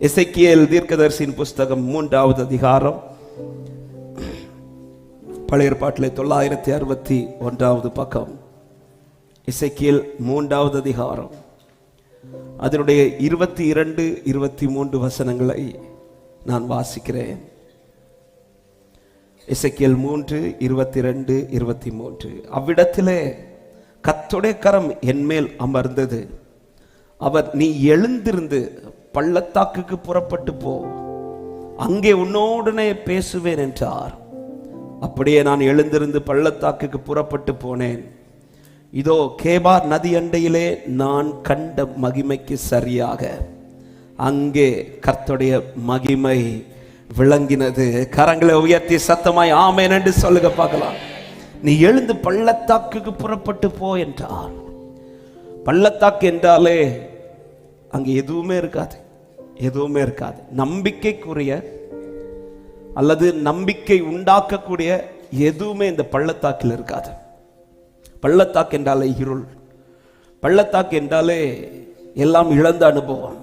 இசைக்கியல் தீர்க்கதரிசியின் புஸ்தகம் மூன்றாவது அதிகாரம். பழைய ஏற்பாட்டில் தொள்ளாயிரத்தி அறுபத்தி ஒன்றாவது பக்கம். இசைக்கியல் மூன்றாவது அதிகாரம். அதனுடைய இருபத்தி இரண்டு இருபத்தி மூன்று வசனங்களை நான் வாசிக்கிறேன். இசைக்கியல் மூன்று இருபத்தி ரெண்டு இருபத்தி மூன்று. அவ்விடத்திலே கத்துடைய கரம் என்மேல் அமர்ந்தது. அவர் நீ எழுந்திருந்து பள்ளத்தாக்குக்கு புறப்பட்டு போ. அங்கே உன்னோடனே பேசுவேன் என்றார். அப்படியே நான் எழுந்திருந்து பள்ளத்தாக்குக்கு புறப்பட்டு போனேன். இதோ கேபார் நதி அண்டையிலே நான் கண்ட மகிமைக்கு சரியாக. அங்கே கர்த்தருடைய மகிமை விளங்கினது. கரங்களை உயர்த்தி சத்தமாய் ஆமேன் என்று சொல்லுங்க பார்க்கலாம். நீ எழுந்து பள்ளத்தாக்குக்கு புறப்பட்டு போ என்றார் பள்ளத்தாக்கு என்றாலே அங்கே எதுவுமே இருக்காது. எதுவுமே இருக்காது. நம்பிக்கைக்குரிய அல்லது நம்பிக்கை உண்டாக்கக்கூடிய எதுவுமே இந்த பள்ளத்தாக்கில் இருக்காது. பள்ளத்தாக்கு என்றாலே இருள். பள்ளத்தாக்கு என்றாலே எல்லாம் இழந்த அனுபவம்.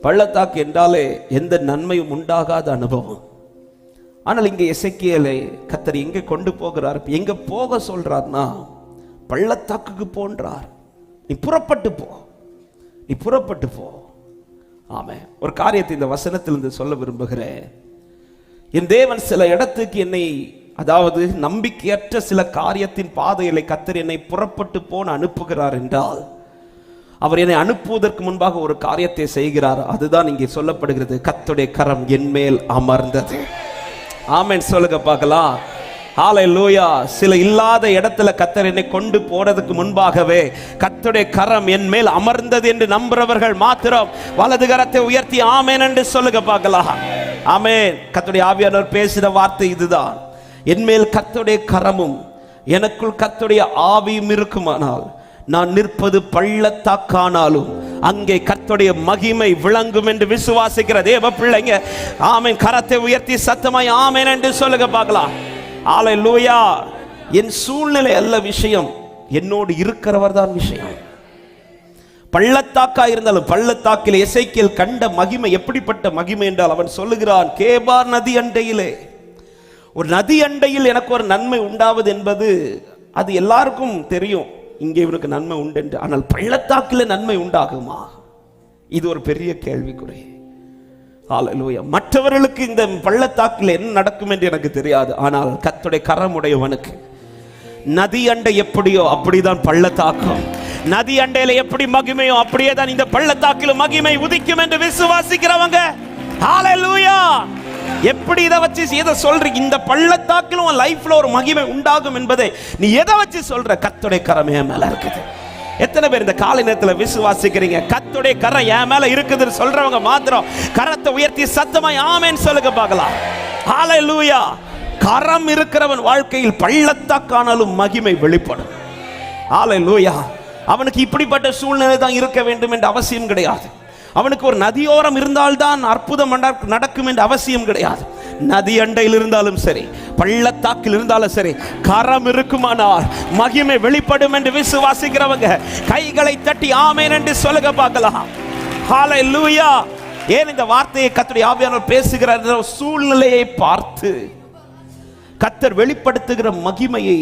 பள்ளத்தாக்கு என்றாலே எந்த நன்மையும் உண்டாகாத அனுபவம். ஆனால் இங்கே இசைக்கியலை கத்தர் எங்கே கொண்டு போகிறார்? எங்கே போக சொல்கிறார்னா பள்ளத்தாக்குக்கு போன்றார். நீ புறப்பட்டு போ. நீ புறப்பட்டு போ. ஆமே ஒரு காரியத்தை இந்த வசனத்திலிருந்து சொல்ல விரும்புகிறேன். என் தேவன் சில இடத்துக்கு என்னை அதாவது நம்பிக்கையற்ற சில காரியத்தின் பாதைகளை கத்தர் என்னை புறப்பட்டு போன அனுப்புகிறார் என்றால் அவர் என்னை அனுப்புவதற்கு முன்பாக ஒரு காரியத்தை செய்கிறார். அதுதான் இங்கே சொல்லப்படுகிறது. கத்துடைய கரம் என் மேல் அமர்ந்தது. ஆமேன். சொல்லுங்க பார்க்கலாம். ஆலை லூயா சில இல்லாத இடத்துல கத்தர் என்னை கொண்டு போறதுக்கு முன்பாகவே கத்துடைய கரம் என் மேல் அமர்ந்தது என்று நம்புறவர்கள் மாத்திரம் வலது கரத்தை உயர்த்தி ஆமேன் என்று சொல்லுங்க பார்க்கலாம். ஆமேன். கத்துடைய ஆவியானவர் பேசின வார்த்தை இதுதான். என் மேல் கத்துடைய கரமும் எனக்குள் கத்துடைய ஆவியும் இருக்குமானால் நான் நிற்பது பள்ளத்தாக்கானாலும் அங்கே கத்துடைய மகிமை விளங்கும் என்று விசுவாசிக்கிற தேவ பிள்ளைங்க. ஆமேன். கரத்தை உயர்த்தி சத்தமாய் ஆமேன் என்று சொல்லுங்க பார்க்கலாம். ஆலை லூயா என் சூழ்நிலை அல்ல விஷயம். என்னோடு இருக்கிறவர் தான் விஷயம். பள்ளத்தாக்கா இருந்தாலும் பள்ளத்தாக்கில் இசைக்கியல் கண்ட மகிமை எப்படிப்பட்ட மகிமை என்றால் அவன் சொல்லுகிறான் கேபார் நதி அண்டையிலே. ஒரு நதி அண்டையில் எனக்கு ஒரு நன்மை உண்டாவது என்பது அது எல்லாருக்கும் தெரியும். இங்கே இவனுக்கு நன்மை உண்டு என்று. ஆனால் பள்ளத்தாக்கில் நன்மை உண்டாகுமா? இது ஒரு பெரிய கேள்விக்குறை. ஆலலூயா மற்றவர்களுக்கு இந்த பள்ளத்தாக்கில் என்ன நடக்கும் என்று எனக்கு தெரியாது. ஆனால் கத்துடைய கரமுடையவனுக்கு நதி அண்டை எப்படியோ அப்படிதான் பள்ளத்தாக்கம். நதி அண்டையில எப்படி மகிமையோ அப்படியே தான் இந்த பள்ளத்தாக்கிலும் மகிமை உதிக்கும் என்று விசுவாசிக்கிறவங்க. ஹalleluya எப்படி இதை வச்சு எதை சொல்ற இந்த பள்ளத்தாக்கிலும் லைஃப்ல ஒரு மகிமை உண்டாகும் என்பதை நீ எதை வச்சு சொல்ற? கத்துடைய கரமே மேல இருக்குது. எத்தனை பேர் இந்த காலை நேரத்தில் விசுவாசிக்கிறீங்க? கத்துடைய கரம் என் மேல இருக்குதுன்னு சொல்றவங்க மாத்திரம் கரத்தை உயர்த்தி சத்தமாய் ஆமேன்னு சொல்லுங்க பார்க்கலாம். ஹalleluya கரம் இருக்கிறவன் வாழ்க்கையில் பள்ளத்தாக்கானாலும் மகிமை வெளிப்படும். ஹalleluya அவனுக்கு இப்படிப்பட்ட சூழ்நிலை தான் இருக்க வேண்டும் என்ற அவசியம் கிடையாது. அவனுக்கு ஒரு நதியோரம் இருந்தால்தான் அற்புதம் நடக்கும் என்ற அவசியம் கிடையாது. நதி அண்டையில் இருந்தாலும் சரி பள்ளத்தாக்கில் இருந்தாலும் சரி கரம் இருக்குமானால் மகிமை வெளிப்படும் என்று விசுவாசிக்கிறவங்க கைகளை தட்டி ஆமேன் என்று சொல்லுங்க பார்க்கலாம். லூயா ஏன் இந்த வார்த்தையை கர்த்தருடைய ஆவியானவர் பேசுகிறார் என்ற சூழ்நிலையை பார்த்து கத்தர் வெளிப்படுத்துகிற மகிமையை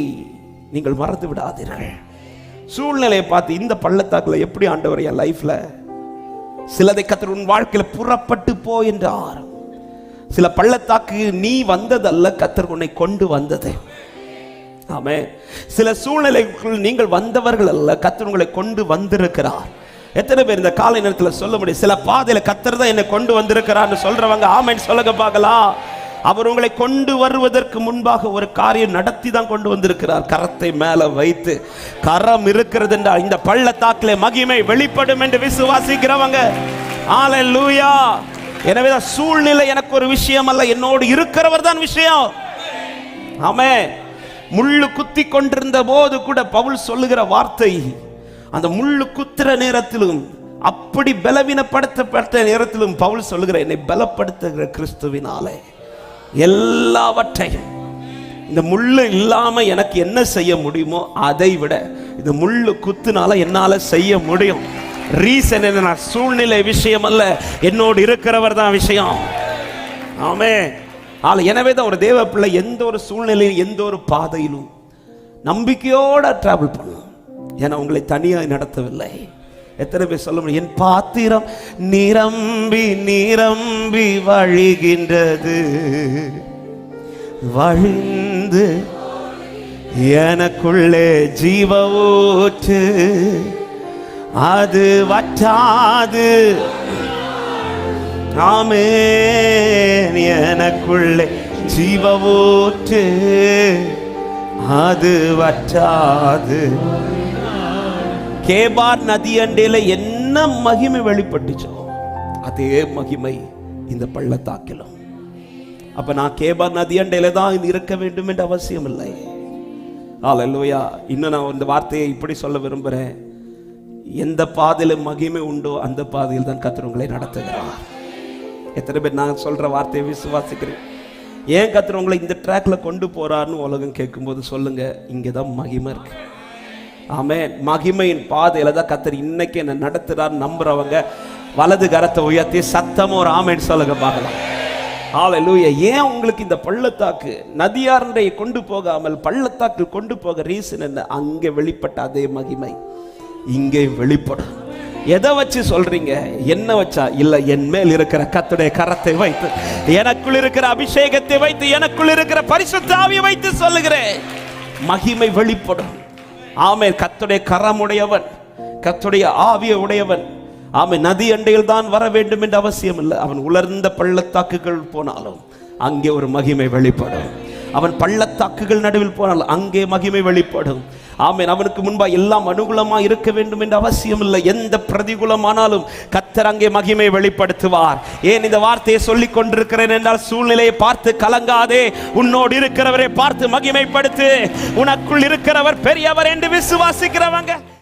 நீங்கள் மறந்து விடாதீர்கள். சூழ்நிலையை பார்த்து இந்த பள்ளத்தாக்குல எப்படி ஆண்டவர் என் லைஃப்ல சிலதை கத்தர் உன் வாழ்க்கையில் புறப்பட்டு போ என்றார். சில பள்ளத்தாக்கு நீ வந்ததல்ல கத்தர் உன்னை கொண்டு வந்தது. ஆமே. சில சூழ்நிலைக்குள் நீங்கள் வந்தவர்கள் அல்ல கத்தர் உங்களை கொண்டு வந்திருக்கிறார். எத்தனை பேர் இந்த காலை நேரத்தில் சொல்ல முடியும்? சில பாதையில கத்தர் தான் என்னை கொண்டு வந்திருக்கிறார்னு சொல்றவங்க ஆமைன்னு சொல்லுங்க பார்க்கலாம். அவர் உங்களை கொண்டு வருவதற்கு முன்பாக ஒரு காரியம் நடத்தி தான் கொண்டு வந்திருக்கிறார். கரத்தை மேல வைத்து கரம் இருக்கிறது என்றால் இந்த பள்ளத்தாக்கிலே மகிமை வெளிப்படும் என்று விசுவாசிக்கிறவங்க. ஆலூயா எனவே தான் சூழ்நிலை எனக்கு ஒரு விஷயம் அல்ல. என்னோடு இருக்கிறவர் தான் விஷயம். ஆமே முள்ளு குத்தி கொண்டிருந்த போது கூட பவுல் சொல்லுகிற வார்த்தை அந்த முள்ளு குத்துற நேரத்திலும் அப்படி பலவீனப்படுத்தப்பட்ட நேரத்திலும் பவுல் சொல்லுகிற என்னை பலப்படுத்துகிற கிறிஸ்துவினாலே எல்லாவற்றையும் இந்த முள்ளு இல்லாம எனக்கு என்ன செய்ய முடியுமோ அதை விட இந்த முள்ளு குத்துனால என்னால செய்ய முடியும். ரீசன் என்ன சூழ்நிலை விஷயம் அல்ல என்னோடு இருக்கிறவர் தான் விஷயம். ஆமே ஆள் எனவே தான் ஒரு தேவ பிள்ளை எந்த ஒரு சூழ்நிலையிலும் எந்த ஒரு பாதையிலும் நம்பிக்கையோட டிராவல் பண்ணும். ஏன்னா உங்களை தனியாக நடத்தவில்லை. எத்தனை பேர் சொல்ல முடியும்? என் பாத்திரம் நிரம்பி நிரம்பி வழிகின்றது. வழிந்து எனக்குள்ளே ஜீவ ஊற்று. அது வற்றாது. ஆமென் எனக்குள்ளே ஜீவ அது வற்றாது. கேபார் நதி அண்டையில என்ன மகிமை வெளிப்பட்டுச்சோ அதே மகிமை இந்த பள்ளத்தாக்கிலும். அப்ப நான் கேபார் நதி அண்டையில தான் இருக்க வேண்டும் என்று அவசியம் இல்லை ஹalleluya. இன்னும் நான் இந்த வார்த்தையை இப்படி சொல்ல விரும்புகிறேன் எந்த பாதையில் மகிமை உண்டோ அந்த பாதையில் தான் கர்த்தர் உங்களை நடத்துகிறார். எத்தனை பேர் நான் சொல்கிற வார்த்தையை விசுவாசிக்கிறேன். ஏன் கர்த்தர் உங்களை இந்த ட்ராக்ல கொண்டு போறாருன்னு உலகம் கேட்கும்போது சொல்லுங்க இங்கே தான் மகிமை இருக்கு. ஆமே மகிமையின் பாதையில தான் கத்தர் இன்னைக்கு என்ன நடத்துறார் நம்புறவங்க வலது கரத்தை உயர்த்தி சத்தம் ஒரு ஆமைன்னு சொல்லுங்க பார்க்கலாம். ஹalleluya ஏன் உங்களுக்கு இந்த பள்ளத்தாக்கு நதியாரண்டை கொண்டு போகாமல் பள்ளத்தாக்கு கொண்டு போக ரீசன் என்ன? அங்கே வெளிப்பட்ட அதே மகிமை. இங்கே வெளிப்படும். எதை வச்சு சொல்றீங்க? என்ன வச்சா? இல்ல என் மேல் இருக்கிற கத்துடைய கரத்தை வைத்து எனக்குள் இருக்கிற அபிஷேகத்தை வைத்து எனக்குள் இருக்கிற பரிசுத்த வைத்து சொல்லுகிறேன். மகிமை வெளிப்படும். ஆமே கத்துடைய கரமுடையவன் கத்துடைய ஆவிய உடையவன். ஆமை நதி அண்டையில் தான் வர வேண்டும் என்ற அவசியம் இல்லை. அவன் உலர்ந்த பள்ளத்தாக்குகள் போனாலும் அங்கே ஒரு மகிமை வெளிப்படும். அவன் பள்ளத்தாக்குகள் நடுவில் போனால் அங்கே மகிமை வெளிப்படும். ஆமேன். அவனுக்கு முன்பா எல்லாம் அனுகூலமாக இருக்க வேண்டும் என்ற அவசியம் இல்லை எந்த பிரதிகூலமானாலும் கத்தர் அங்கே மகிமை வெளிப்படுத்துவார். ஏன் இந்த வார்த்தையை சொல்லிக் கொண்டிருக்கிறேன் என்றால் சூழ்நிலையை பார்த்து கலங்காதே. உன்னோடு இருக்கிறவரை பார்த்து மகிமைப்படுத்து. உனக்குள் இருக்கிறவர் பெரியவர் என்று விசுவாசிக்கிறவங்க.